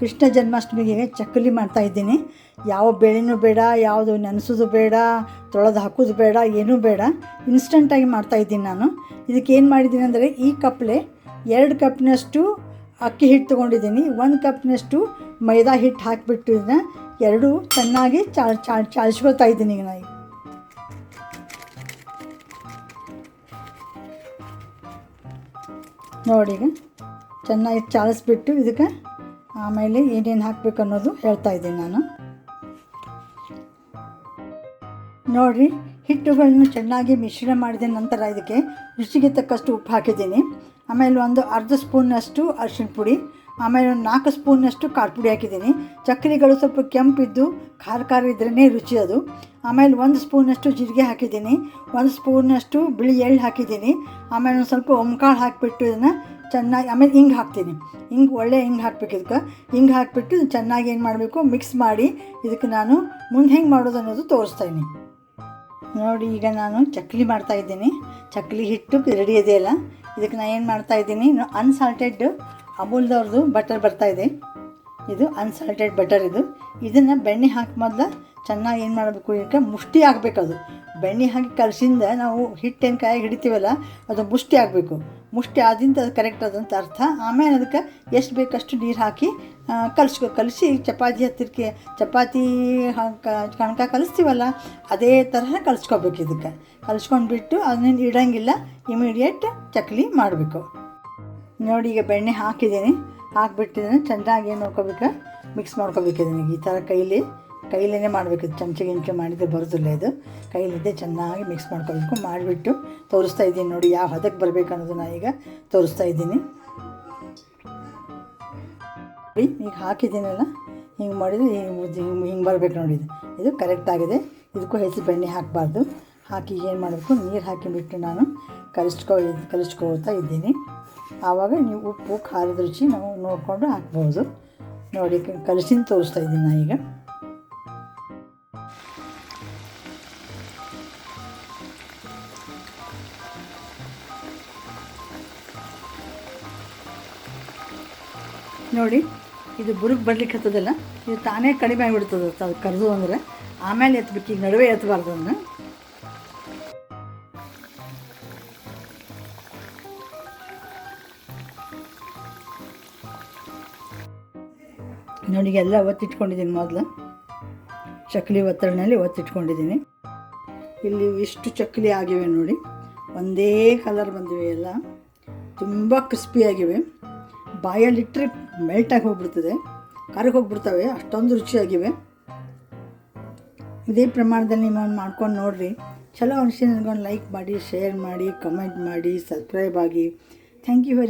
ಕೃಷ್ಣ ಜನ್ಮಾಷ್ಟಮಿಗೆ ಚಕ್ಕಲಿ ಮಾಡ್ತಾ ಇದ್ದೀನಿ. ಯಾವ ಬೇಳೆನೂ ಬೇಡ, ಯಾವುದು ನೆನೆಸೋದು ಬೇಡ, ತೊಳೆದು ಹಾಕೋದು ಬೇಡ, ಏನೂ ಬೇಡ. ಇನ್ಸ್ಟಂಟಾಗಿ ಮಾಡ್ತಾ ಇದ್ದೀನಿ ನಾನು. ಇದಕ್ಕೆ ಏನು ಮಾಡಿದ್ದೀನಿ ಅಂದರೆ ಈ ಕಪ್ಲೆ ಎರಡು ಕಪ್ನಷ್ಟು ಅಕ್ಕಿ ಹಿಟ್ಟು ತೊಗೊಂಡಿದ್ದೀನಿ. ಒಂದು ಕಪ್ನಷ್ಟು ಮೈದಾ ಹಿಟ್ಟು ಹಾಕಿಬಿಟ್ಟು ಇದನ್ನ ಎರಡೂ ಚೆನ್ನಾಗಿ ಚಾಳ್ ಚಾಳ್, ಚಾಳಿಸ್ಕೊಳ್ತಾ ಇದ್ದೀನಿ ಈಗ ನಾನು. ನೋಡಿ ಈಗ ಚೆನ್ನಾಗಿ ಚಾಳಿಸ್ಬಿಟ್ಟು ಇದಕ್ಕೆ ಆಮೇಲೆ ಏನೇನು ಹಾಕಬೇಕು ಅನ್ನೋದು ಹೇಳ್ತಾ ಇದ್ದೀನಿ ನಾನು. ನೋಡಿ ಹಿಟ್ಟುಗಳನ್ನು ಚೆನ್ನಾಗಿ ಮಿಶ್ರಣ ಮಾಡಿದ ನಂತರ ಇದಕ್ಕೆ ರುಚಿಗೆ ತಕ್ಕಷ್ಟು ಉಪ್ಪು ಹಾಕಿದ್ದೀನಿ. ಆಮೇಲೆ ಒಂದು ಅರ್ಧ ಸ್ಪೂನ್ನಷ್ಟು ಅರಿಶಿಣ ಪುಡಿ, ಆಮೇಲೆ ಒಂದು ನಾಲ್ಕು ಸ್ಪೂನ್ನಷ್ಟು ಖಾರ ಪುಡಿ ಹಾಕಿದ್ದೀನಿ. ಚಕ್ಕರಿಗಳು ಸ್ವಲ್ಪ ಕೆಂಪಿದ್ದು, ಖಾರ ಖಾರ ಇದ್ರೇ ರುಚಿ ಅದು. ಆಮೇಲೆ ಒಂದು ಸ್ಪೂನಷ್ಟು ಜೀರಿಗೆ ಹಾಕಿದ್ದೀನಿ. ಒಂದು ಸ್ಪೂನಷ್ಟು ಬಿಳಿ ಎಳ್ಳು ಹಾಕಿದ್ದೀನಿ. ಆಮೇಲೆ ಒಂದು ಸ್ವಲ್ಪ ಒಮ್ಕಾಳು ಹಾಕಿಬಿಟ್ಟು ಇದನ್ನು ಚೆನ್ನಾಗಿ, ಆಮೇಲೆ ಹಿಂಗೆ ಹಾಕ್ತೀನಿ. ಹಿಂಗೆ ಒಳ್ಳೆ ಹಿಂಗೆ ಹಾಕ್ಬೇಕು ಇದಕ್ಕೆ. ಹಿಂಗೆ ಹಾಕಿಬಿಟ್ಟು ಚೆನ್ನಾಗಿ ಏನು ಮಾಡಬೇಕು? ಮಿಕ್ಸ್ ಮಾಡಿ ಇದಕ್ಕೆ ನಾನು ಮುಂದೆ ಹೆಂಗೆ ಮಾಡೋದು ಅನ್ನೋದು ತೋರಿಸ್ತಾ ಇದ್ದೀನಿ ನೋಡಿ, ಈಗ ನಾನು ಚಕ್ಲಿ ಮಾಡ್ತಾಯಿದ್ದೀನಿ ಚಕ್ಲಿ ಹಿಟ್ಟು ರೆಡಿ ಇದೆಯಲ್ಲ? ಇದಕ್ಕೆ ನಾನು ಏನು ಮಾಡ್ತಾಯಿದ್ದೀನಿ ಅನ್ಸಾಲ್ಟೆಡ್ ಅಮೂಲ್ದವ್ರದ್ದು ಬಟರ್ ಬರ್ತಾ ಇದೆ ಅನ್ಸಾಲ್ಟೆಡ್ ಬಟರ್ ಇದು. ಇದನ್ನು ಬೆಣ್ಣೆ ಹಾಕಿ ಮೊದಲು ಚೆನ್ನಾಗಿ ಏನು ಮಾಡಬೇಕು ಇದಕ್ಕೆ ಮುಷ್ಟಿ ಆಗಬೇಕು ಅದು. ಬೆಣ್ಣೆ ಹಾಕಿ ಕಲಸಿಂದ ನಾವು ಹಿಟ್ಟೇನು ಕಾಯಿ ಹಿಡಿತೀವಲ್ಲ, ಅದು ಮುಷ್ಟಿ ಆಗಬೇಕು. ಮುಷ್ಟಿ ಆದಿಂದ ಅದು ಕರೆಕ್ಟ್ ಆದಂಥ ಅರ್ಥ. ಆಮೇಲೆ ಅದಕ್ಕೆ ಎಷ್ಟು ಬೇಕಷ್ಟು ನೀರು ಹಾಕಿ ಕಲಿಸ್ಕೊ, ಕಲಿಸಿ ಚಪಾತಿ ಹತ್ತಿರಕ್ಕೆ ಚಪಾತಿ ಕಣಕ ಕಲಿಸ್ತೀವಲ್ಲ, ಅದೇ ತರಹ ಕಲಿಸ್ಕೋಬೇಕು ಇದಕ್ಕೆ. ಕಲಿಸ್ಕೊಂಡ್ಬಿಟ್ಟು ಅದನ್ನೇನು ಇಡೋಂಗಿಲ್ಲ ಇಮಿಡಿಯೇಟ್ ಚಕ್ಲಿ ಮಾಡಬೇಕು. ನೋಡಿ ಈಗ ಬೆಣ್ಣೆ ಹಾಕಿದ್ದೀನಿ. ಹಾಕ್ಬಿಟ್ಟಿದ್ದೀನಿ. ಚೆನ್ನಾಗಿ ಏನು ಮಾಡ್ಕೋಬೇಕು ಮಿಕ್ಸ್ ಮಾಡ್ಕೋಬೇಕು ಇದನ್ನ ಈ ಥರ ಕೈಲಿ. ಕೈಲೇ ಮಾಡಬೇಕು. ಚಮಚ ಗಿಂಚೆ ಮಾಡಿದರೆ ಬರೋದಿಲ್ಲ ಇದು. ಕೈಲಿದ್ದೆ ಚೆನ್ನಾಗಿ ಮಿಕ್ಸ್ ಮಾಡ್ಕೋಬೇಕು. ಮಾಡಿಬಿಟ್ಟು ತೋರಿಸ್ತಾ ಇದ್ದೀನಿ ನೋಡಿ ಯಾವ ಹದಕ್ಕೆ ಬರಬೇಕು ಅನ್ನೋದನ್ನ ಈಗ ತೋರಿಸ್ತಾ ಇದ್ದೀನಿ. ಈಗ ಹಾಕಿದ್ದೀನಲ್ಲ? ಹಿಂಗೆ ಮಾಡಿದರೆ ಹಿಂಗೆ ಹಿಂಗೆ ಬರಬೇಕು ನೋಡಿ ಇದು. ಇದು ಕರೆಕ್ಟ್ ಆಗಿದೆ. ಇದಕ್ಕೂ ಹೆಚ್ಚು ಬೆಣ್ಣೆ ಹಾಕಬಾರ್ದು. ಹಾಕಿ ಏನು ಮಾಡಬೇಕು? ನೀರು ಹಾಕಿಬಿಟ್ಟು ನಾನು ಕಲಿಸ್ಕೊ, ಕಲಿಸ್ಕೊಳ್ತಾ ಇದ್ದೀನಿ. ಆವಾಗ ನೀವು ಉಪ್ಪು, ಖಾರದ ರುಚಿ ನಾವು ನೋಡಿಕೊಂಡು ಹಾಕ್ಬೋದು. ನೋಡಿ ಕಲಸಿನ ತೋರಿಸ್ತಾ ಇದ್ದೀನಿ ನಾನು ಈಗ. ನೋಡಿ, ಇದು ಬುರುಗ್ ಬರ್ಲಿಕ್ಕೆ ಹತ್ತದಲ್ಲ, ಇದು ತಾನೇ ಕಡಿಮೆ ಆಗಿಬಿಡ್ತದೆ ಅದು ಕರೆದು ಅಂದರೆ. ಆಮೇಲೆ ಎತ್ಬೇಕು, ಈಗ ನಡುವೆ ಎತ್ತಬಾರ್ದು ಅದನ್ನು. ನೋಡಿ, ಎಲ್ಲ ಒತ್ತಿಟ್ಕೊಂಡಿದ್ದೀನಿ ಮೊದಲು. ಚಕ್ಲಿ ಒತ್ತಡನಲ್ಲಿ ಒತ್ತಿಟ್ಕೊಂಡಿದ್ದೀನಿ. ಇಲ್ಲಿ ಇಷ್ಟು ಚಕ್ಲಿ ಆಗಿವೆ ನೋಡಿ. ಒಂದೇ ಕಲರ್ ಬಂದಿವೆ ಎಲ್ಲ. ತುಂಬ ಕ್ರಿಸ್ಪಿಯಾಗಿವೆ ಬಾಯಲ್ಲಿಟ್ಟರೆ ಮೆಲ್ಟಾಗಿ ಹೋಗ್ಬಿಡ್ತದೆ. ಕರಗಿ ಹೋಗ್ಬಿಡ್ತವೆ, ಅಷ್ಟೊಂದು ರುಚಿಯಾಗಿವೆ. ಇದೇ ಪ್ರಮಾಣದಲ್ಲಿ ನೀವು ಮಾಡ್ಕೊಂಡು ನೋಡಿರಿ. ಚಲೋ ಅನಿಸಿ, ನನಗೊಂದು ಲೈಕ್ ಮಾಡಿ ಶೇರ್ ಮಾಡಿ ಕಮೆಂಟ್ ಮಾಡಿ ಸಬ್ಸ್ಕ್ರೈಬ್ ಆಗಿ. Thank you very